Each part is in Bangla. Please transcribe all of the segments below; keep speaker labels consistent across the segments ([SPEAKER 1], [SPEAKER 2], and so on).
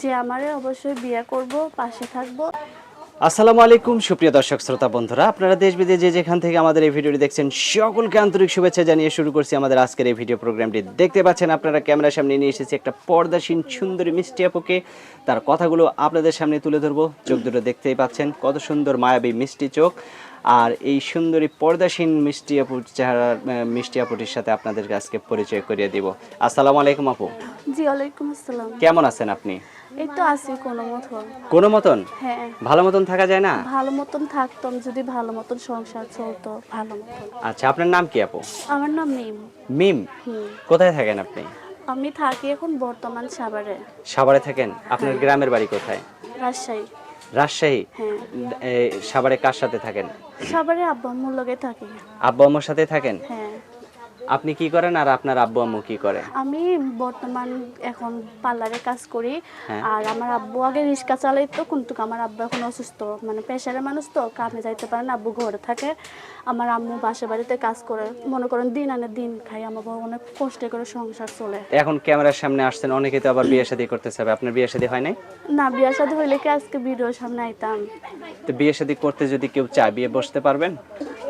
[SPEAKER 1] যে আমারে অবশ্যই বিয়ে করব পাশে থাকব।
[SPEAKER 2] আসসালামু আলাইকুম সুপ্রিয় দর্শক শ্রোতা বন্ধুরা। আপনারা দেশ বিদেশে যে যেখান থেকে আমাদের এই ভিডিওটি দেখছেন সকলকে আন্তরিক শুভেচ্ছা জানিয়ে শুরু করছি আমাদের আজকের এই ভিডিও প্রোগ্রামটি। দেখতে পাচ্ছেন আপনারা ক্যামেরার সামনে নিয়ে এসেছি একটা পর্দাসীন সুন্দরী মিষ্টি আপুকে। তার কথাগুলো আপনাদের সামনে তুলে ধরবো। চোখ দুটো দেখতেই পাচ্ছেন কত সুন্দর মায়াবী মিষ্টি চোখ। আর এই সুন্দরী পর্দাসীন মিষ্টি আপুর চেহারা মিষ্টি আপুটির সাথে আপনাদের আজকে পরিচয় করিয়ে দিব। আসসালামু আলাইকুম আপু।
[SPEAKER 1] জি ওয়ালাইকুম আসসালাম।
[SPEAKER 2] কেমন আছেন আপনি?
[SPEAKER 1] এই তো আছি কোনো মতন।
[SPEAKER 2] কোনো মতন?
[SPEAKER 1] হ্যাঁ।
[SPEAKER 2] ভালো মতন থাকা যায় না?
[SPEAKER 1] ভালো মতন থাকতাম যদি ভালো মতন সংসার চলতো ভালো মতন।
[SPEAKER 2] আচ্ছা আপনার নাম কি আপু?
[SPEAKER 1] আমার নাম মিম।
[SPEAKER 2] মিম? কোথায় থাকেন আপনি?
[SPEAKER 1] আমি থাকি এখন বর্তমান সাভারে।
[SPEAKER 2] সাভারে থাকেন? আপনার গ্রামের বাড়ি কোথায়?
[SPEAKER 1] রাজশাহী।
[SPEAKER 2] রাজশাহী?
[SPEAKER 1] হ্যাঁ।
[SPEAKER 2] সাভারে কার সাথে থাকেন?
[SPEAKER 1] সাভারে আব্বা আম্মুর লগে থাকি।
[SPEAKER 2] আব্বু আম্মুর সাথে থাকেন?
[SPEAKER 1] হ্যাঁ।
[SPEAKER 2] আপনি কি করেন আর আপনার আব্বু আম্মু কি করে?
[SPEAKER 1] আমি বর্তমান এখন পার্লারে কাজ করি।
[SPEAKER 2] হ্যাঁ।
[SPEAKER 1] আর আমার আব্বু আগে রিক্সা চালাইতো কিন্তু আমার আব্বু এখন অসুস্থ। মানে পেশারের মানুষ তো কামে যাইতে পারে না আব্বু ঘরে থাকে। আমার আম্মু বাসা বাড়িতে কাজ করে। মনে করেন দিন আনে দিন খাই আমার বাবা অনেক কষ্টে করে সংসার চলে।
[SPEAKER 2] এখন ক্যামেরার সামনে আসছেন অনেকে তো আবার বিয়ে শাদী করতে চাবে। আপনার বিয়ে শাদী হয় নাই?
[SPEAKER 1] না বিয়ে সাথে হইলে কি আজকে ভিডিওর সামনে আইতাম?
[SPEAKER 2] তো বিয়ে শাদী করতে যদি কেউ চায় বিয়ে বসতে পারবেন?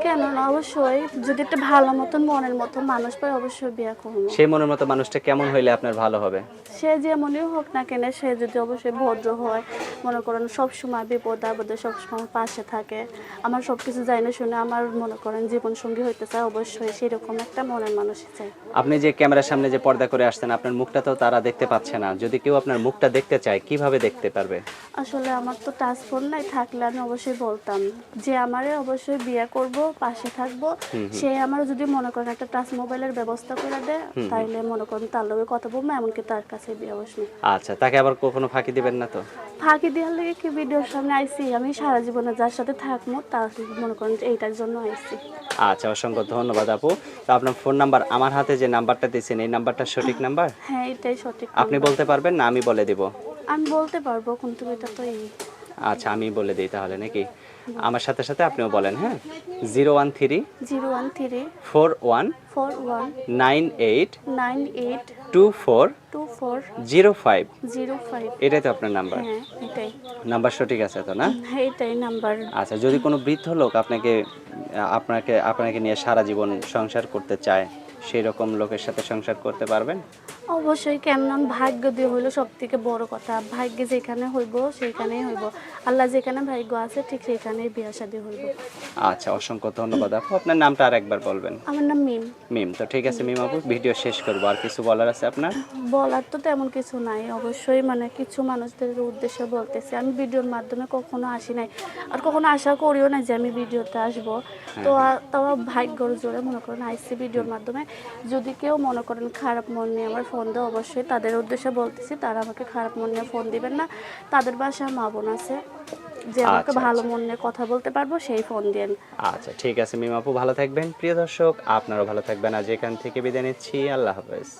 [SPEAKER 1] কেন না? অবশ্যই। যদি একটা ভালো মতন মনের মতো মানুষ পাই অবশ্যই বিয়ে করব।
[SPEAKER 2] সেই মনের মতো মানুষটা কেমন হইলে আপনার ভালো হবে?
[SPEAKER 1] সে যেমনই হোক না কেন সে যদি অবশ্যই ভদ্র হয় মনে করেন সব সময় বিপদ আপদে সবসময় পাশে থাকে। আমার সব কিছু যাই না শুনে আমার মনে করেন জীবন সঙ্গী হইতে চায় অবশ্যই সেরকম একটা মনের মানুষ চাই।
[SPEAKER 2] আপনি যে ক্যামেরার সামনে যে পর্দা করে আসছেন আপনার মুখটা তো তারা দেখতে পাচ্ছে না। যদি কেউ আপনার মুখটা দেখতে চায় কীভাবে দেখতে পারবে?
[SPEAKER 1] আসলে আমার তো টাচ ফোন নাই থাকলে আমি অবশ্যই বলতাম। যে আমারে অবশ্যই বিয়ে করব পাশে থাকব। সে আমার যদি মনে করেন একটা টাচ মোবাইলের ব্যবস্থা করে দেয় তাইলে মনে করেন তার লগে কথা বলব এমনকি তার কাছে বিয়ে বসবো।
[SPEAKER 2] আচ্ছা তাকে আবার কখনো ফাঁকি দিবেন না তো?
[SPEAKER 1] ফাঁকি দেওয়ার লেগে কি ভিডিওর সামনে আইসি? আমি সারা জীবনে যার সাথে থাকব তার মনে করেন এইটার জন্য আইসি।
[SPEAKER 2] আচ্ছা অসংখ্য ধন্যবাদ আপু। তো আপনার ফোন নাম্বার আমার হাতে যে নাম্বারটা দিয়েছেন এই নাম্বারটা সঠিক নাম্বার
[SPEAKER 1] হ্যাঁ এটাই সঠিক
[SPEAKER 2] আপনি বলতে পারবেন না আমি বলে দিব।
[SPEAKER 1] আমি বলতে পারব কিন্তু এটা তো এই
[SPEAKER 2] আচ্ছা আমি বলে দিই তাহলে নাকি? আমার সাথে সাথে আপনিও বলেন হ্যাঁ? Zero one three
[SPEAKER 1] zero one three
[SPEAKER 2] four one
[SPEAKER 1] four one
[SPEAKER 2] nine eight
[SPEAKER 1] nine eight
[SPEAKER 2] two four
[SPEAKER 1] two four
[SPEAKER 2] zero five.
[SPEAKER 1] Zero five.
[SPEAKER 2] এটাই তো আপনার নাম্বার।
[SPEAKER 1] হ্যাঁ এটাই।
[SPEAKER 2] নাম্বার সঠিক আছে তো না?
[SPEAKER 1] হ্যাঁ এটাই নাম্বার।
[SPEAKER 2] আচ্ছা যদি কোনো বৃদ্ধ লোক আপনাকে আপনাকে আপনাকে নিয়ে সারা জীবন সংসার করতে চায় সেই রকম লোকের সাথে সংসার করতে পারবেন?
[SPEAKER 1] অবশ্যই কেমন ভাগ্য দিয়ে হইল সব থেকে বড় কথা। ভাগ্যে যেখানে হইব সেইখানেই হইব। আল্লাহ যেখানে ভাগ্য আছে ঠিক সেইখানেই বিয়া শাদী হইব।
[SPEAKER 2] আচ্ছা অসংখ্য ধন্যবাদ আপু। আপনার নামটা আর একবার বলবেন।
[SPEAKER 1] আমার নাম মিম।
[SPEAKER 2] মিম তো ঠিক আছে মিম আপু ভিডিও শেষ করব। আর কিছু বলার আছে আপনার?
[SPEAKER 1] বলার তো তেমন কিছু নাই। অবশ্যই মানে কিছু মানুষদের উদ্দেশ্যে বলতেছি। আমি ভিডিওর মাধ্যমে কখনো আসি নাই। আর কখনো আশা করিও না যে আমি ভিডিওতে আসব। তো আ- তাও ভাগ্যর জোরে মনে করেন আইসি ভিডিওর মাধ্যমে। যদি কেউ মনে করেন খারাপ মন নিয়ে আমার ফোন দেয় অবশ্যই তাদের উদ্দেশ্যে বলতেছি তারা আমাকে খারাপ মন নিয়ে ফোন দিবেন না। তাদের বাসায় মা বোন আছে। যে আমাকে
[SPEAKER 2] আচ্ছা,
[SPEAKER 1] ভালো মন নিয়ে কথা বলতে পারব সেই ফোন দেন।
[SPEAKER 2] আচ্ছা ঠিক আছে মিম আপু ভালো থাকবেন। প্রিয় দর্শক আপনারাও ভালো থাকবেন। আজ এখান থেকে বিদায় নিচ্ছি। আল্লাহ হাফেজ।